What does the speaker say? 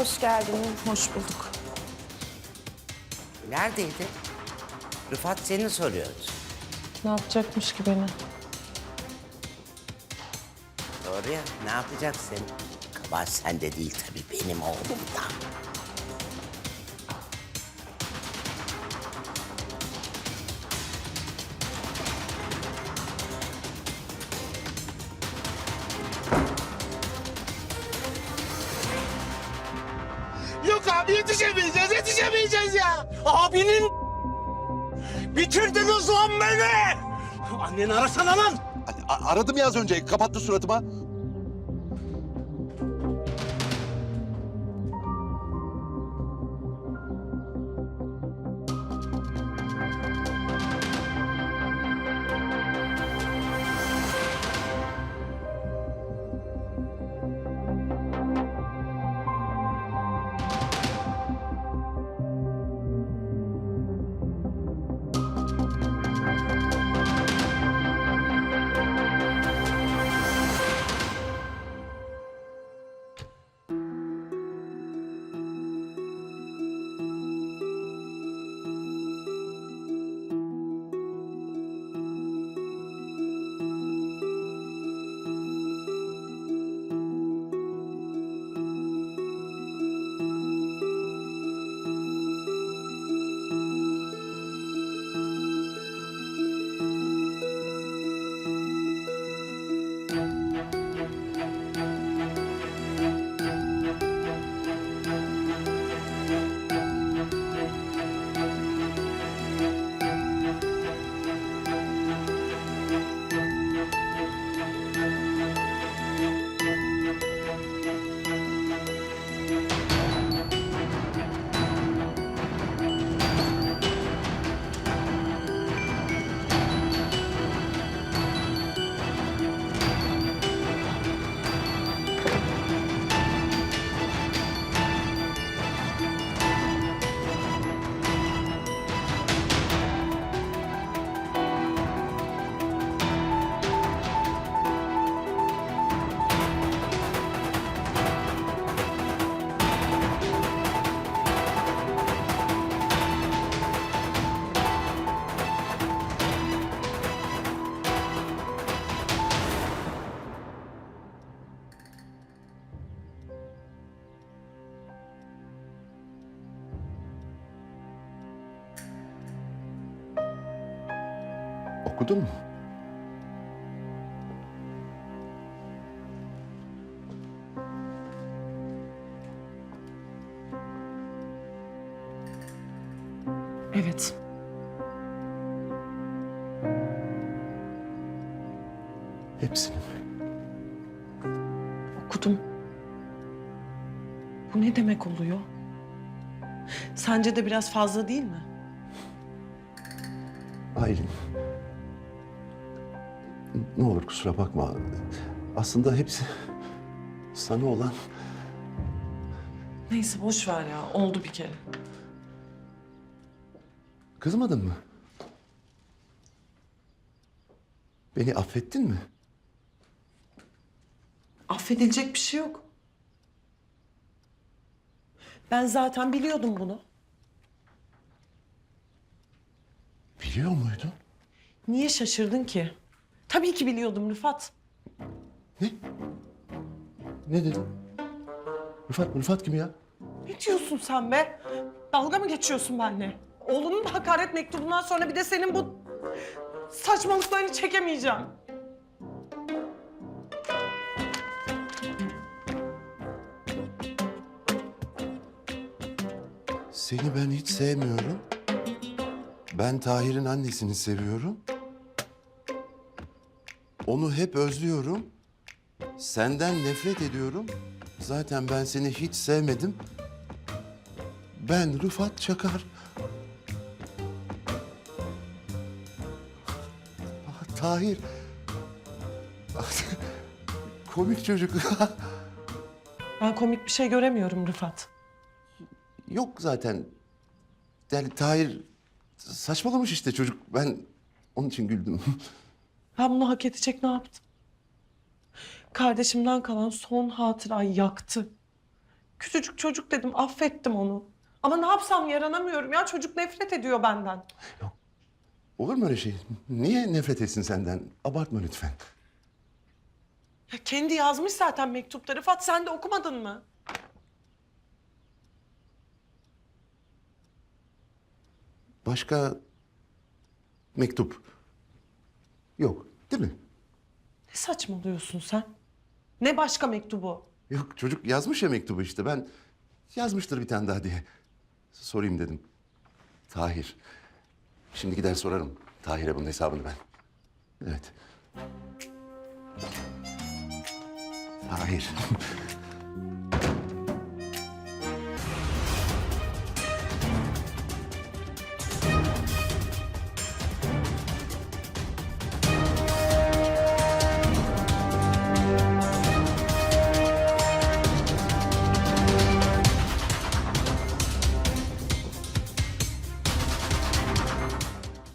geldiniz. Hoş bulduk. Neredeydi? Rıfat seni soruyordu. Ne yapacakmış ki beni? Doğru ya, ne yapacaksın? Kabahat sende değil tabii, benim oğlumda. Yetişemeyeceğiz, yetişemeyeceğiz ya. Abinin... Bitirdiniz lan beni. Anneni arasana lan. Aradım ya az önce. Kapattı suratıma. Okudun mu? Evet. Hepsini. Okudum. Bu ne demek oluyor? Sence de biraz fazla değil mi? Aylin. Ne olur kusura bakma. Aslında hepsi sana olan Neyse boş ver ya. Oldu bir kere. Kızmadın mı? Beni affettin mi? Affedilecek bir şey yok. Ben zaten biliyordum bunu. Biliyor muydun? Niye şaşırdın ki? Tabii ki biliyordum Rıfat. Ne? Ne dedin? Rıfat, Rıfat kim ya? Ne diyorsun sen be? Dalga mı geçiyorsun benimle? Oğlumun hakaret mektubundan sonra bir de senin bu saçmalıklarını çekemeyeceğim. Seni ben hiç sevmiyorum. Ben Tahir'in annesini seviyorum. Onu hep özlüyorum. Senden nefret ediyorum. Zaten ben seni hiç sevmedim. Ben Rıfat Çakar. Ah, Tahir. Komik çocuk. Ben komik bir şey göremiyorum Rıfat. Yok zaten. Yani Tahir saçmalamış işte çocuk. Ben onun için güldüm. Ben bunu hak edecek ne yaptım? Kardeşimden kalan son hatırayı yaktı. Küçücük çocuk dedim affettim onu. Ama ne yapsam yaranamıyorum ya çocuk nefret ediyor benden. Olur mu öyle şey? Niye nefret etsin senden? Abartma lütfen. Ya kendi yazmış zaten mektupları. Rıfat sen de okumadın mı? Başka mektup yok değil mi? Ne saçmalıyorsun sen? Ne başka mektubu? Yok çocuk yazmış ya mektubu işte. Ben yazmıştır bir tane daha diye sorayım dedim. Tahir. Şimdi gider sorarım Tahir'e bunun hesabını ben. Evet. Tahir.